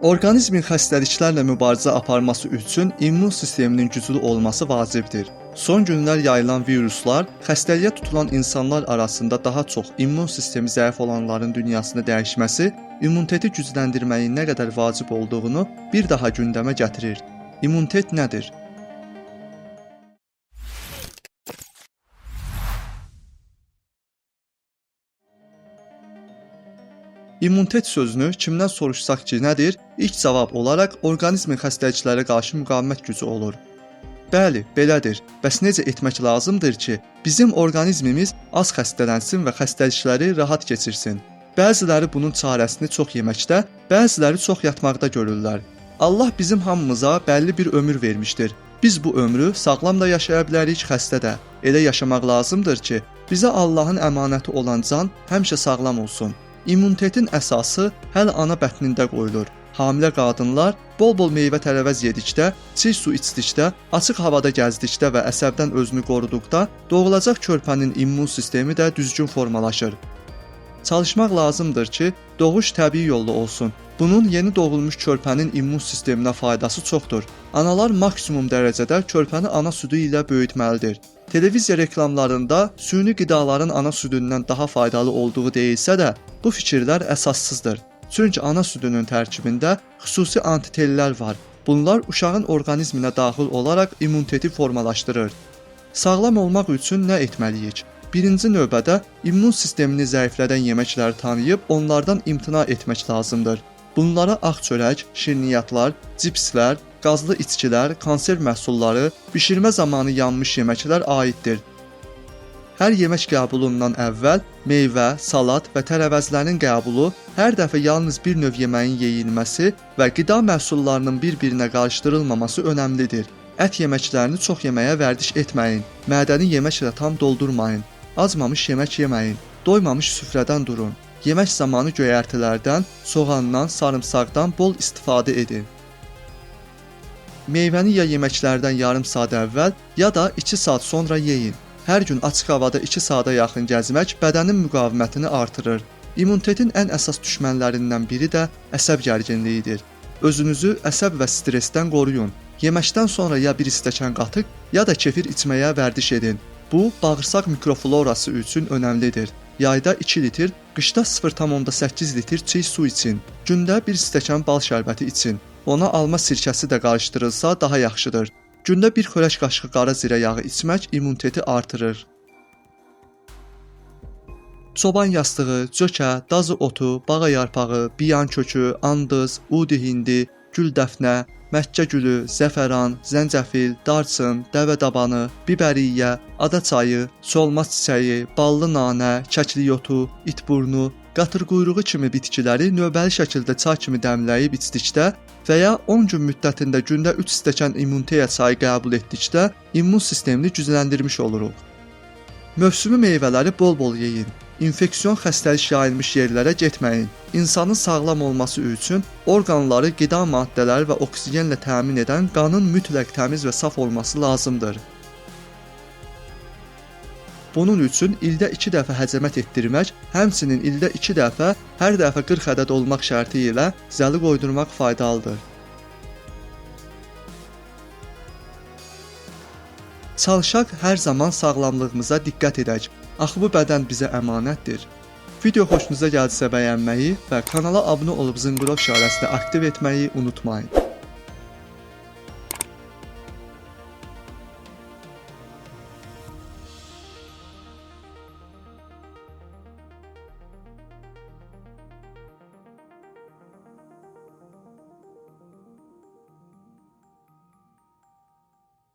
Orqanizmin xəstəliklərlə mübarizə aparması üçün immun sisteminin güclü olması vacibdir. Son günlər yayılan viruslar xəstəliyə tutulan insanlar arasında daha çox immun sistemi zəif olanların dünyasını dəyişməsi, immuniteti gücləndirməyin nə qədər vacib olduğunu bir daha gündəmə gətirir. İmmunitet nədir? İmmunitet sözünü kimdən soruşsaq ki, nədir? İlk cavab olaraq orqanizmin xəstəliklərə qarşı müqavimət gücü olur. Bəli, belədir. Bəs necə etmək lazımdır ki, bizim orqanizmimiz az xəstələnsin və xəstəlikləri rahat keçirsin? Bəziləri bunun çarəsini çox yeməkdə, bəziləri çox yatmaqda görürlər. Allah bizim hamımıza bəlli bir ömür vermişdir. Biz bu ömrü sağlam da yaşaya bilərik, xəstə də. Elə yaşamaq lazımdır ki, bizə Allahın əmanəti olan can həmişə sağlam olsun. İmmunitetin əsası hələ ana bətnində qoyulur. Hamilə qadınlar bol-bol meyvə-tərəvəz yedikdə, çiy su içdikdə, açıq havada gəzdikdə və əsəbdən özünü qoruduqda doğulacaq körpənin immun sistemi də düzgün formalaşır. Çalışmaq lazımdır ki, doğuş təbii yolla olsun. Bunun yeni doğulmuş körpənin immun sisteminə faydası çoxdur. Analar maksimum dərəcədə körpəni ana südü ilə böyütməlidir. Televiziya reklamlarında süni qidaların ana südündən daha faydalı olduğu deyilsə də, bu fikirlər əsassızdır. Çünki ana südünün tərkibində xüsusi antitellər var. Bunlar uşağın orqanizminə daxil olaraq immuniteti formalaşdırır. Sağlam olmaq üçün nə etməliyik? Birinci növbədə immun sistemini zəiflədən yeməkləri tanıyıb onlardan imtina etmək lazımdır. Bunlara ağ çörək, şirniyyatlar, cipslər, qazlı içkilər, konserv məhsulları, bişirmə zamanı yanmış yeməklər aiddir. Hər yemək qəbulundan əvvəl meyvə, salat və tərəvəzlərin qəbulu, hər dəfə yalnız bir növ yeməyin yeyilməsi və qida məhsullarının bir-birinə qarışdırılmaması önəmlidir. Ət yeməklərini çox yeməyə vərdiş etməyin. Mədəni yeməklə tam doldurmayın. Acmamış yemək yeməyin. Doymamış süfrədən durun. Yemək zamanı göyərtilərdən, soğandan, sarımsaqdan bol istifadə edin. Meyvəni ya yeməklərdən yarım saat əvvəl, ya da 2 saat sonra yeyin. Hər gün açıq havada 2 saata yaxın gəzmək bədənin müqavimətini artırır. İmmunitetin ən əsas düşmənlərindən biri də əsəb gərginliyidir. Özünüzü əsəb və stressdən qoruyun. Yeməkdən sonra ya bir stəkan qatıq, ya da kefir içməyə vərdiş edin. Bu, bağırsaq mikroflorası üçün önəmlidir. Yayda 2 litr, qışda 0,8 litr çiy su için. Gündə 1 stəkan bal şərbəti için. Ona alma sirkəsi də qarışdırılsa daha yaxşıdır. Gündə 1 xörək qaşığı qara zirə yağı içmək immuniteti artırır. Çoban yastığı, cökə, dazı otu, bağa yarpağı, biyan kökü, andız, udi hindi, gül dəfnə, Məkkə gülü, zəfəran, zəncəfil, darçın, dəvə dabanı, bibəriyyə, ada çayı, solmaz çiçəyi, ballı nanə, kəklik otu, itburnu, qatır quyruğu kimi bitkiləri növbəli şəkildə çay kimi dəmləyib içdikdə və ya 10 gün müddətində gündə 3 stəkan immuniteya çayı qəbul etdikdə immun sistemini gücləndirmiş oluruq. Mövsümi meyvələri bol-bol yeyin. İnfeksion xəstəlik yayılmış yerlərə getməyin. İnsanın sağlam olması üçün orqanları qida maddələri və oksigenlə təmin edən qanın mütləq təmiz və saf olması lazımdır. Bunun üçün ildə 2 dəfə həcəmət etdirmək, həmçinin ildə 2 dəfə, hər dəfə 40 ədəd olmaq şərti ilə zəli qoydurmaq faydalıdır. Çalışaq hər zaman sağlamlığımıza diqqət edək. Axı bu bədən bizə əmanətdir. Video xoşunuza gəldisə bəyənməyi və kanala abunə olub zınqrov işarəsini aktiv etməyi unutmayın.